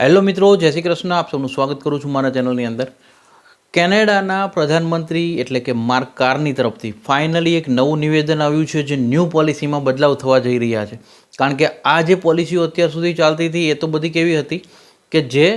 Hello મિત્રો, જય શ્રી કૃષ્ણ. આપ સૌનું સ્વાગત કરું છું મારા ચેનલની અંદર. કેનેડાના પ્રધાનમંત્રી એટલે કે માર્ક કારની તરફથી ફાઇનલી એક નવું નિવેદન આવ્યું છે જે ન્યૂ પોલિસીમાં બદલાવ થવા જઈ રહ્યા છે. કારણ કે આ જે પોલિસીઓ અત્યાર સુધી ચાલતી હતી એ તો બધી કેવી હતી કે જે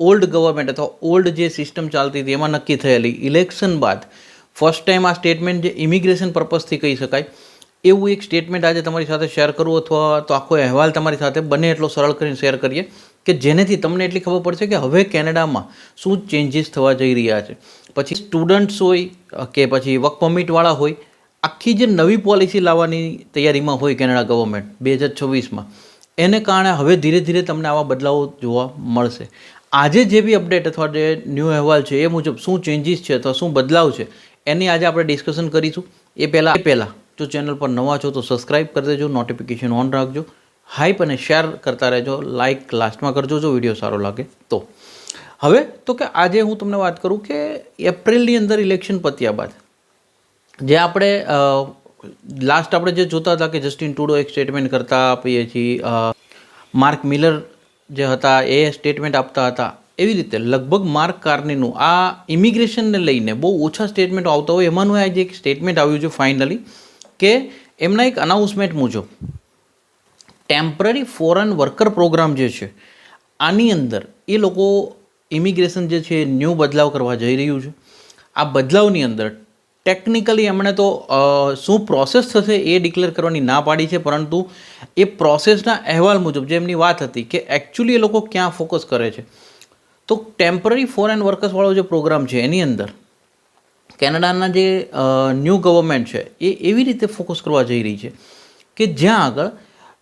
ઓલ્ડ ગવર્મેન્ટ અથવા ઓલ્ડ જે સિસ્ટમ ચાલતી હતી એમાં નક્કી થયેલી ઇલેક્શન બાદ ફર્સ્ટ ટાઈમ આ સ્ટેટમેન્ટ જે ઇમિગ્રેશન પર્પઝથી કહી શકાય એવું એક સ્ટેટમેન્ટ આજે તમારી સાથે શેર કરું અથવા તો આખો અહેવાલ તમારી સાથે બને એટલો સરળ કરીને શેર કરીએ. કે જેનેથી તમને એટલી ખબર પડશે કે હવે કેનેડામાં શું ચેન્જીસ થવા જઈ રહ્યા છે. પછી સ્ટુડન્ટ્સ હોય કે પછી વર્ક પરમિટવાળા હોય, આખી જે નવી પોલિસી લાવવાની તૈયારીમાં હોય કેનેડા ગવર્મેન્ટ બે હજાર છવ્વીસમાં, એને કારણે હવે ધીરે ધીરે તમને આવા બદલાવો જોવા મળશે. આજે જે બી અપડેટ અથવા જે ન્યૂ અહેવાલ છે એ મુજબ શું ચેન્જીસ છે અથવા શું બદલાવ છે, એની આજે આપણે ડિસ્કશન કરીશું. એ પહેલાં એ પહેલાં જો ચેનલ પર નવા છો તો સબસ્ક્રાઇબ કરી દેજો નોટિફિકેશન ઓન રાખજો. હાઈપ અને શેર કરતા રહેજો લાઇક લાસ્ટમાં કરજો જો વીડિયો સારો લાગે તો. હવે, તો કે આજે હું તમને વાત કરું કે એપ્રિલની અંદર ઇલેક્શન પત્યા બાદ, જે આપણે લાસ્ટ આપણે જે જોતા હતા કે જસ્ટિન ટુડો એક સ્ટેટમેન્ટ કરતા આપીએ છીએ માર્ક મિલર જે હતા એ સ્ટેટમેન્ટ આપતા હતા. એવી રીતે લગભગ માર્ક કાર્નીનું આ ઇમિગ્રેશનને લઈને બહુ ઓછા સ્ટેટમેન્ટ આવતા હોય. એમાંનું આજે એક સ્ટેટમેન્ટ આવ્યું છે ફાઇનલી કે એમના એક અનાઉન્સમેન્ટ મુજબ ટેમ્પરરી ફોરેન વર્કર પ્રોગ્રામ જે છે, આની અંદર એ લોકો ઇમિગ્રેશન જે છે ન્યૂ બદલાવ કરવા જઈ રહ્યું છે. આ બદલાવની અંદર ટેકનિકલી એમણે તો શું પ્રોસેસ થશે એ ડિક્લેર કરવાની ના પાડી છે, પરંતુ એ પ્રોસેસના અહેવાલ મુજબ જે એમની વાત હતી કે એકચ્યુઅલી એ લોકો ક્યાં ફોકસ કરે છે. તો ટેમ્પરરી ફોરેન વર્કર્સવાળો જે પ્રોગ્રામ છે, એની અંદર કેનેડાના જે ન્યૂ ગવર્મેન્ટ છે, એ એવી રીતે ફોકસ કરવા જઈ રહી છે કે જ્યાં આગળ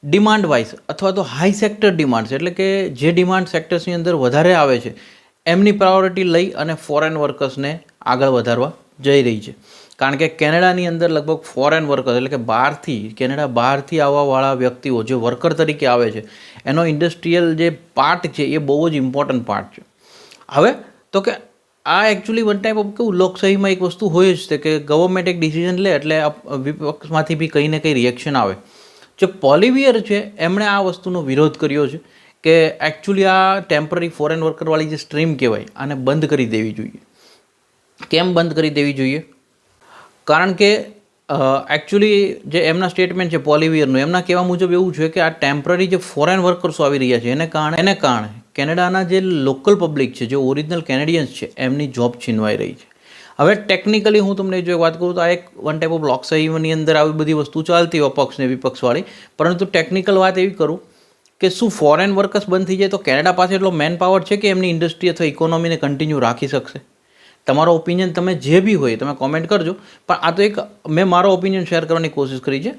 ડિમાન્ડ વાઇઝ અથવા તો હાઈ સેક્ટર ડિમાન્ડ્સ એટલે કે જે ડિમાન્ડ સેક્ટર્સની અંદર વધારે આવે છે, એમની પ્રાયોરિટી લઈ અને ફોરેન વર્કર્સને આગળ વધારવા જઈ રહી છે. કારણ કે કેનેડાની અંદર લગભગ ફોરેન વર્કર્સ એટલે કે બહારથી, કેનેડા બહારથી આવવાવાળા વ્યક્તિઓ, જે વર્કર તરીકે આવે છે, એનો ઇન્ડસ્ટ્રીયલ જે પાર્ટ છે, એ બહુ જ ઇમ્પોર્ટન્ટ પાર્ટ છે. હવે, તો કે આ એકચ્યુઅલી વન ટાઈપ ઓફ કેવું, લોકશાહીમાં એક વસ્તુ હોય જ છે કે ગવર્મેન્ટ એક ડિસિઝન લે એટલે વિપક્ષમાંથી બી કંઈ ને કંઈ રિએક્શન આવે. જે પોલિવિયર છે, એમણે આ વસ્તુનો વિરોધ કર્યો છે કે એકચ્યુઅલી આ ટેમ્પરરી ફોરેન વર્કરવાળી જે સ્ટ્રીમ કહેવાય, આને બંધ કરી દેવી જોઈએ. કેમ બંધ કરી દેવી જોઈએ? કારણ કે એકચ્યુઅલી જે એમના સ્ટેટમેન્ટ છે પોલિવિયરનું, એમના કહેવા મુજબ એવું છે કે આ ટેમ્પરરી જે ફોરેન વર્કર્સો આવી રહ્યા છે, એને કારણે એને કારણે કેનેડાના જે લોકલ પબ્લિક છે, જે ઓરિજિનલ કેનેડિયન્સ છે, એમની જોબ છીનવાઈ રહી છે. હવે ટેકનિકલી હું તમને જો વાત કરું તો આ એક વન ટાઈપ ઓફ લોકશાહીની અંદર આવી બધી વસ્તુ ચાલતી હોય પક્ષ ને વિપક્ષવાળી. પરંતુ ટેકનિકલ વાત એવી કરું કે શું ફોરેન વર્કર્સ બંધ થઈ જાય તો કેનેડા પાસે એટલો મેન પાવર છે કે એમની ઇન્ડસ્ટ્રી અથવા ઇકોનોમીને કન્ટિન્યુ રાખી શકશે? તમારો ઓપિનિયન તમે જે બી હોય તમે કોમેન્ટ કરજો. પણ આ તો એક મેં મારો ઓપિનિયન શેર કરવાની કોશિશ કરી છે.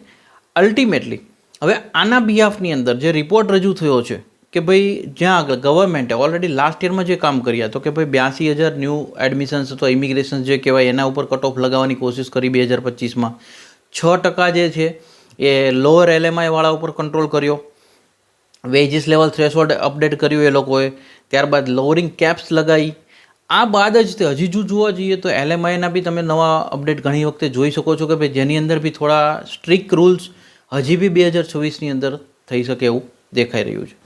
અલ્ટિમેટલી હવે આના બિહાફની અંદર જે રિપોર્ટ રજૂ થયો છે કે ભાઈ જ્યાં આગળ ગવર્મેન્ટે ઓલરેડી લાસ્ટ યરમાં જે કામ કર્યા તો કે ભાઈ બ્યાસી હજાર ન્યૂ એડમિશન્સ અથવા ઇમિગ્રેશન જે કહેવાય એના ઉપર કટ ઓફ લગાવવાની કોશિશ કરી બે હજાર પચીસમાં. છ ટકા જે છે એ લોઅર એલએમઆઈ વાળા ઉપર કંટ્રોલ કર્યો. વેજીસ લેવલ થ્રેશોલ્ડ અપડેટ કર્યું એ લોકોએ. ત્યારબાદ લોવરિંગ કેપ્સ લગાવી આ બાદ જ તે હજી જો જોવા જઈએ તો એલએમઆઈના બી તમે નવા અપડેટ ઘણી વખતે જોઈ શકો છો કે ભાઈ જેની અંદર બી થોડા સ્ટ્રિક્ટ રૂલ્સ હજી બી બે હજાર છવ્વીસની અંદર થઈ શકે એવું દેખાઈ રહ્યું છે.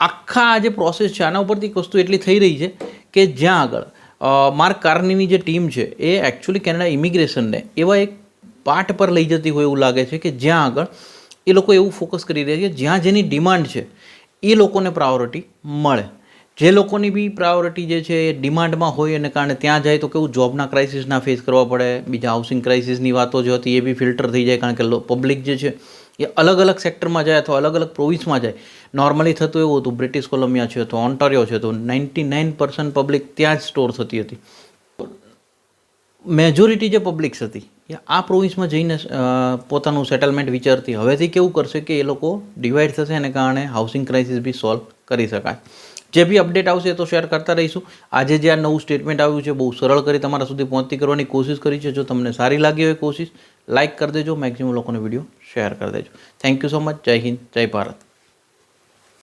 આખા આ જે પ્રોસેસ છે, આના ઉપરથી એક વસ્તુ એટલી થઈ રહી છે કે જ્યાં આગળ માર્ક કાર્નીની જે ટીમ છે, એ એકચ્યુઅલી કેનેડા ઇમિગ્રેશનને એવા એક પાર્ટ પર લઈ જતી હોય એવું લાગે છે કે જ્યાં આગળ એ લોકો એવું ફોકસ કરી રહ્યા છે જ્યાં જેની ડિમાન્ડ છે, એ લોકોને પ્રાયોરિટી મળે. જે લોકોની બી પ્રાયોરિટી જે છે, એ ડિમાન્ડમાં હોય એને કારણે ત્યાં જાય તો કેવું જોબના ક્રાઇસિસના ફેસ કરવા પડે, બીજા હાઉસિંગ ક્રાઇસિસની વાતો જે હતી એ બી ફિલ્ટર થઈ જાય કારણ કે પબ્લિક જે છે, એ અલગ અલગ સેક્ટરમાં જાય અથવા અલગ અલગ પ્રોવિન્સમાં જાય. નોર્મલી થતું એવું હતું બ્રિટિશ કોલંબિયા છે તો ઓન્ટોરિયો છે તો નાઇન્ટી નાઇન પર્સન્ટ પબ્લિક ત્યાં જ સ્ટોર થતી હતી. મેજોરિટી જે પબ્લિક્સ હતી, એ આ પ્રોવિન્સમાં જઈને પોતાનું સેટલમેન્ટ વિચારતી. હવેથી કેવું કરશે કે એ લોકો ડિવાઈડ થશે, એને કારણે હાઉસિંગ ક્રાઇસિસ બી સોલ્વ કરી શકાય. જે બી અપડેટ આવશે તો શેર કરતા રહીશું. આજે જે આ નવું સ્ટેટમેન્ટ આવ્યું છે, બહુ સરળ કરી તમારા સુધી પહોંચતી કરવાની કોશિશ કરી છે. જો તમને સારી લાગી હોય કોશિશ લાઇક કરી દેજો. મેક્સિમમ લોકોને વીડિયો શેર કરી દેજો. થેન્ક યુ સો મચ જય હિન્દ, જય ભારત.